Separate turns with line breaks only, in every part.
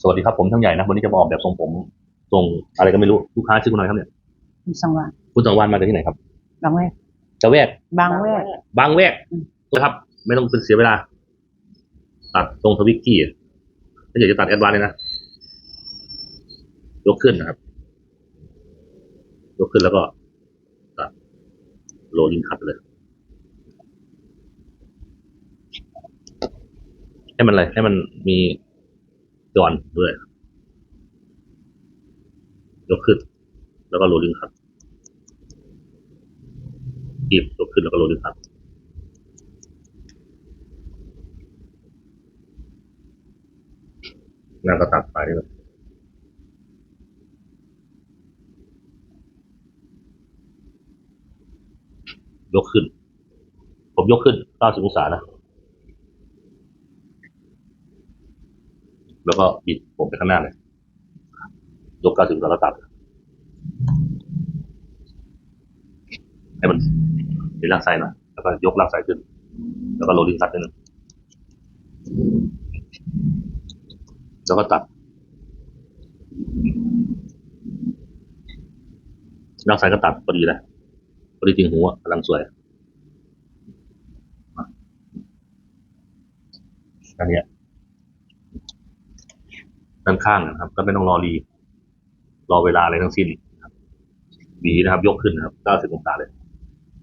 สวัสดีครับผมทั้งใหญ่นะวันนี้จะมาออกแบบทรงผมทรงอะไรก็ไม่รู้ลูกค้าชื่อคุณอะไรครับเนี่ย
มีสังวา
คุณสังวานมาจากที่ไหนครับ
บางแวก
จะแวก
บางแวก
บางแวก
อืม
นะครับ ไม่ต้องเป็นเสียเวลา ตัดตรงทวิกกี้ถ้าอยากจะตัดแอดวานซ์เลยนะยกขึ้นนะครับ ยกขึ้นแล้วก็ตัดโรลลิงคัตเลยให้มันอะไรให้มันมี จอนด้วยยกขึ้น แล้วก็โรลลิงคัตกีบยกขึ้นแล้วก็โรลลิงคัตงานก็ตัดไปเลยยกขึ้น ผมยกขึ้น 90 องศานะ แล้วก็บิดผมไปข้างหน้าเลยยก90องศาแล้วตัดให้มันมีลากไส้หน่อยแล้วก็ยกลากไส้ขึ้น แล้วก็โรลลิ่งคัตนิดนึงแล้วก็ตัดลากไส้ก็ตัดพอดีเลยพอดีจริงหัวกำลังสวยอันเนี้ย ด้านข้างนะครับ ก็ไม่ต้องรอรี รอเวลาอะไรทั้งสิ้นครับหนีนะครับ ยกขึ้นนะครับ90องศาเลย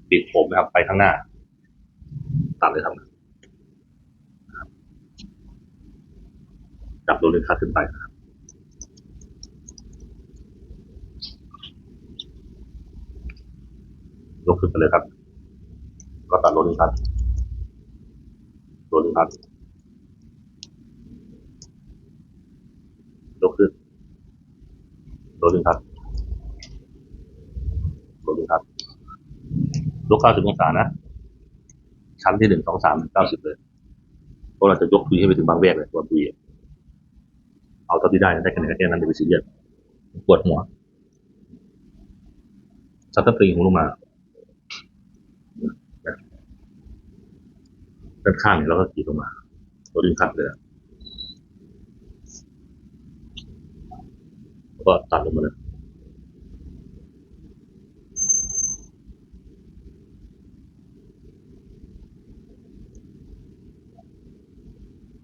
ปิดผมนะครับ ไปข้างหน้า ตัดเลยครับจับโรลเลคัตขึ้นไปครับยกขึ้นไปเลยครับ ก็ตัดโรลเลคัตโรลเลคัตยกขึ้น โรลเลนคัตโรลเลนคัตยก90องศานะชั้นที่หนึ่งสองสามเก้าสิบเลยเพราะเราจะยกคุยให้ไปถึงบางแวกเลยตัวคุยเอาเท่าที่ได้ได้คะแนนแค่นั้นจะไปซีเรียสปวดหัวชัตเตอร์ปริงของลงมาด้านข้างเนี่ยเราก็ขีดลงมา ตัวดึงคัดเลยอะแล้ว ก็ตัดลงมาเลย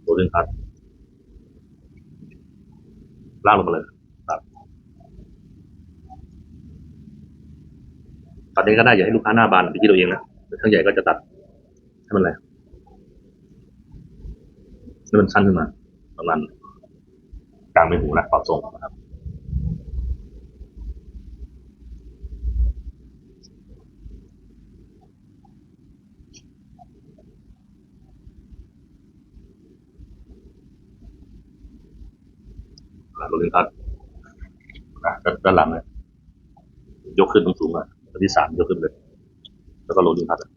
ตัวเล่นพัดลากลงมาเลยตัดตัดเองก็ได้อย่าให้ลูกค้าหน้าบานไปที่ตัวเองนะแต่ช่างใหญ่ก็จะตัดให้มันอะไรให้มันสั้นขึ้นมาประมาณกลางใบหูนะปรับทรงนะครับ หลังโรลลิงคัตนะด้านด้านหลังเลยยกขึ้นสูงๆอะอันที่สามยกขึ้นเลย แล้วก็โรลลิงคัตอะ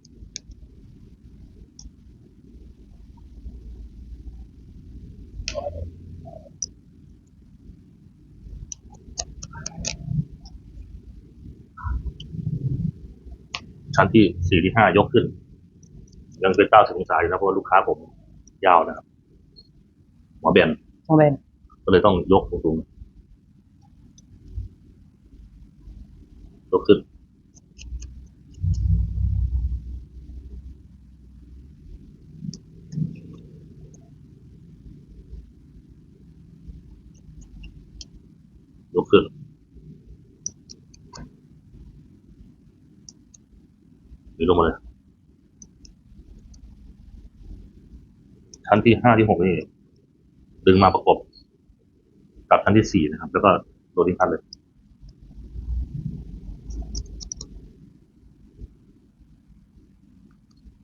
ชั้นที่สี่ที่ห้ายกขึ้น ยังเป็นเก้าสิบองศาอยู่นะเพราะลูกค้าผมยาวนะครับหัวแบน
โมอเบน
ก็เลยต้องยกสูงยกขึ้น ยกขึ้นนี่ลงมาเลยชั้นที่ห้าที่หกนี่ดึงมาประกบ กับชั้นที่สี่นะครับ แล้วก็โรลลิ่งคัทเลย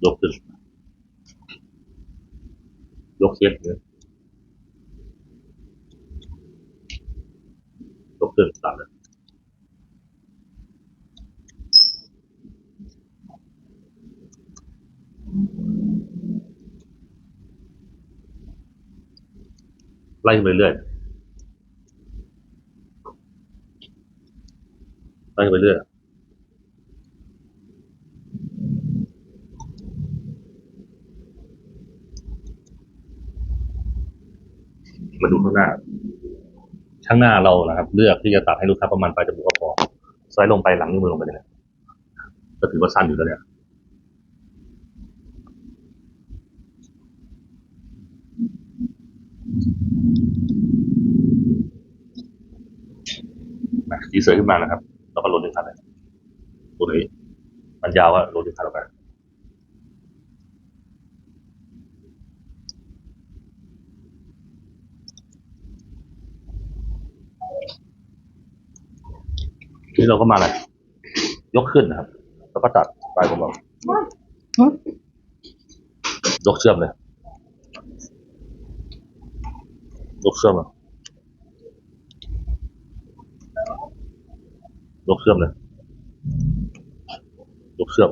ยกขึ้นยกเซตเลยยกขึ้นตัดเลยไล่ไปเรื่อย ไล่ขึ้นไปเรื่อยมาดูข้างหน้า ข้างหน้าเรานะครับ เลือกที่จะตัดให้ลูกค้าประมาณปลายจมูกก็พอสไลด์ลงไปหลังนิ้วมือลงไปเลยนะก็ถือว่าสั้นอยู่แล้วเนี่ยดีเซอร์ขึ้นมานะครับ แล้วก็ลดหนึ่งคันเลยตัวนี้มันยาวก็ลดหนึ่งคันออกไปนี้เราก็มาเลยยกขึ้นนะครับ แล้วก็ตัดปลายของเรายกเชื่อมเลยยกเชื่อมเลย ยกเชื่อมเลยยกเชื่อม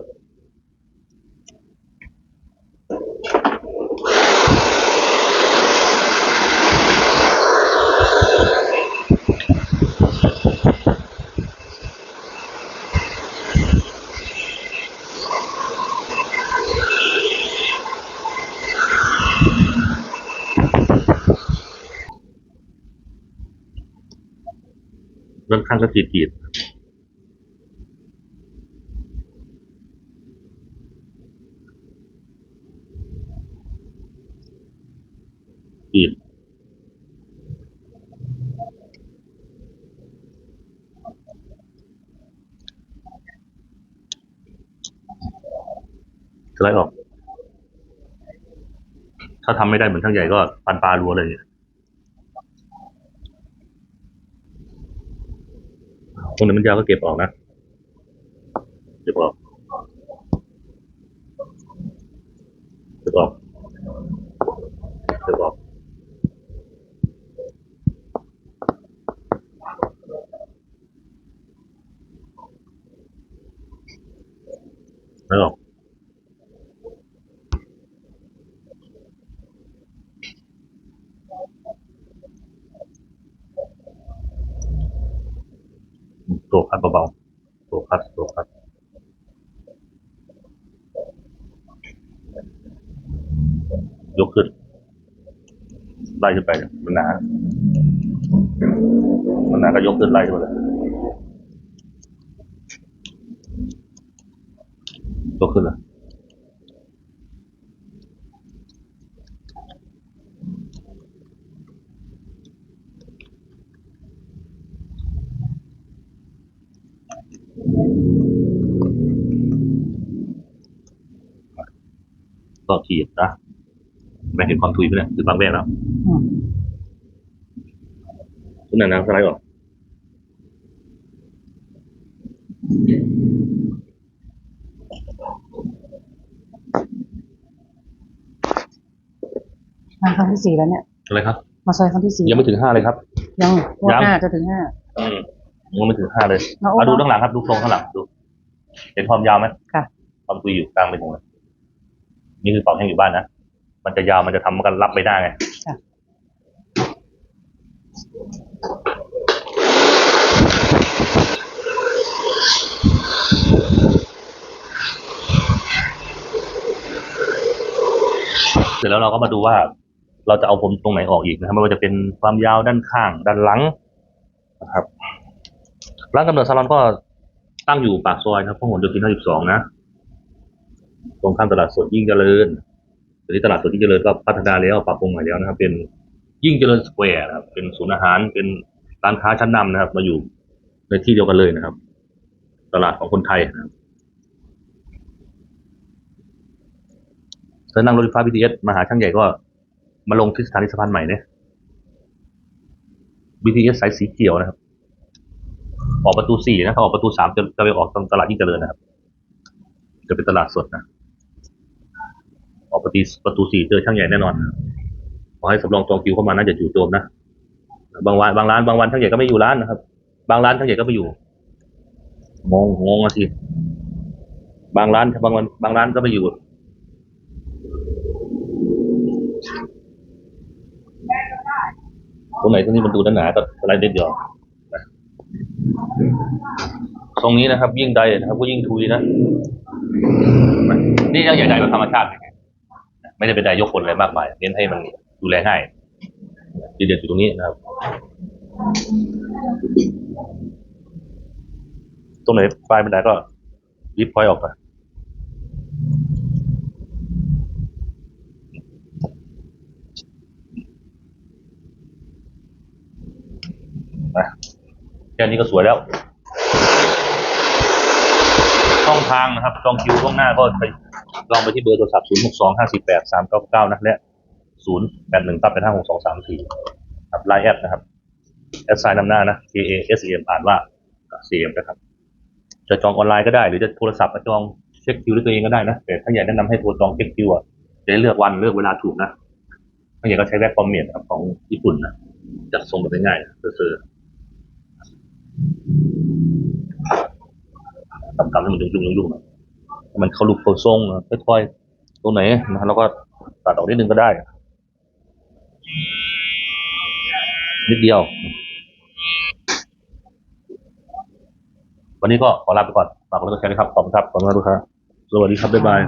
เรื่องข้างก็กรีดกรีดกรีด สไลด์ออก ถ้าทำไม่ได้เหมือนช่างใหญ่ก็ปันปลารัวเลยตรงไหนมันยาวก็เก็บออกนะ เก็บออกเก็บออก เก็บออก แล้วออก ตัวคั ดเบาๆตัวคัดตัวคัดยกขึ้นไล่ขึ้นไปมันหนามันหนาก็ยกขึ้นไล่ขึ้นไปเลยยกขึ้นเลย ก็ขีดนะไม่เห็นความทุยไหมเนี่ยคือบางแวกแล้ว
อืม
ทุกนั้นนะสไลด์ออก
มาครั้งที่สี่แล้วเนี่ย
อะไรครับ
มาซอยครั้งที่สี่
ยังไม่ถึงห้าเลยครับ
ยังงวด
ยัง
หน้าจะถึงห้า
อืมยังไม่ถึงห้าเลย
น้องโอ๊
มา
ต
ดู
เนอะ
ข้างหลังครับ ดูโครงข้างหลังดู เห็นความยาวไหม
ค่ะ
ความตุยอยู่กลางเป็นตรงเลย นี่คือเป่าแห้งอยู่บ้านนะ มันจะยาวมันจะทำกันรับไม่ได้ไง
ค่ะ
เสร็จแล้วเราก็มาดูว่า เราจะเอาผมตรงไหนออกอีกนะครับไม่ว่าจะเป็นความยาวด้านข้าง ด้านหลังนะครับร้านกำเนิดซาลอนก็ตั้งอยู่ปากซอยนะครับพหลโยธิน52นะ ตรงข้ามตลาดสดยิ่งเจริญตอนนี้ตลาดสดยิ่งเจริญก็พัฒนาแล้วปรับปรุงใหม่แล้วนะครับ เป็นยิ่งเจริญสแควร์นะครับ เป็นศูนย์อาหารเป็นร้านค้าชั้นนำนะครับ มาอยู่ในที่เดียวกันเลยนะครับ ตลาดของคนไทยนะครับถ้านั่งรถไฟฟ้า BTS มาหาช่างใหญ่ก็มาลงที่สถานีสะพานใหม่เนี่ย BTS สายสีเขียวนะครับ ออกประตูสี่นะถ้าออกประตูสามจะจะไปออกตรงตลาดยิ่งเจริญนะครับ จะเป็นตลาดสดนะออกประตูประตูสี่เจอช่างใหญ่แน่นอนขอให้สำรองจองคิวเข้ามาน่าจะจู่โจมนะบางวันบางร้านบางวันช่างใหญ่ก็ไม่อยู่ร้านนะครับ บางร้านช่างใหญ่ก็ไม่อยู่งงงงอะสิบางร้านบางวันบางร้านก็ไม่อยู่ตรงไหนตรงนี้มันดูหนาๆก็อะไรเด็ดเดียวตรงนี้นะครับ ยิ่งใดนะครับก็ยิ่งทุยนะ นี่ยังใหญ่ๆเป็นธรรมชาติไงไม่ได้เป็นไดยกคนอะไรมากมายเน้นให้มันดูแลง่ายทีเด็ดอยู่ตรงนี้นะครับ ตรงไหนปลายไม่ได้ก็ยิบพอยออกไปนะแค่นี้ก็สวยแล้ว ช่อง ทางนะครับจองคิวล่วงหน้าก็ไปลองไปที่เบอร์โทรศัพท์ 0 6 2 5 4 8 3 9 9 นะและ 0 8 1 8 8 5 6 2 3 4ครับไลน์แอดนะครับแอดไซน์นำหน้านะ K A S E M อ่านว่า C M นะครับ จะจองออนไลน์ก็ได้ หรือจะโทรศัพท์มาจองเช็คคิวด้วยตัวเองก็ได้นะ แต่ถ้าอยากแนะนำให้โทรจองเช็คคิวอะจะได้เลือกวันเลือกเวลาถูกนะถ้าอยากก็ใช้แว็กฟอร์เมตครับของญี่ปุ่นนะจัดส่งแบบง่ายๆเซอร์ กำๆให้มันยุ่งๆยุ่งๆหน่อยมันเข้าลูกเข้าทรงค่อยๆตรงไหนนะแล้วก็ตัดออกนิดนึงก็ได้ นิดเดียว วันนี้ก็ขอลาไปก่อนฝากกดไลค์กดแชร์ด้วยครับขอบคุณครับขอบคุณครับทุกท่านสวัสดีครับบ๊ายบาย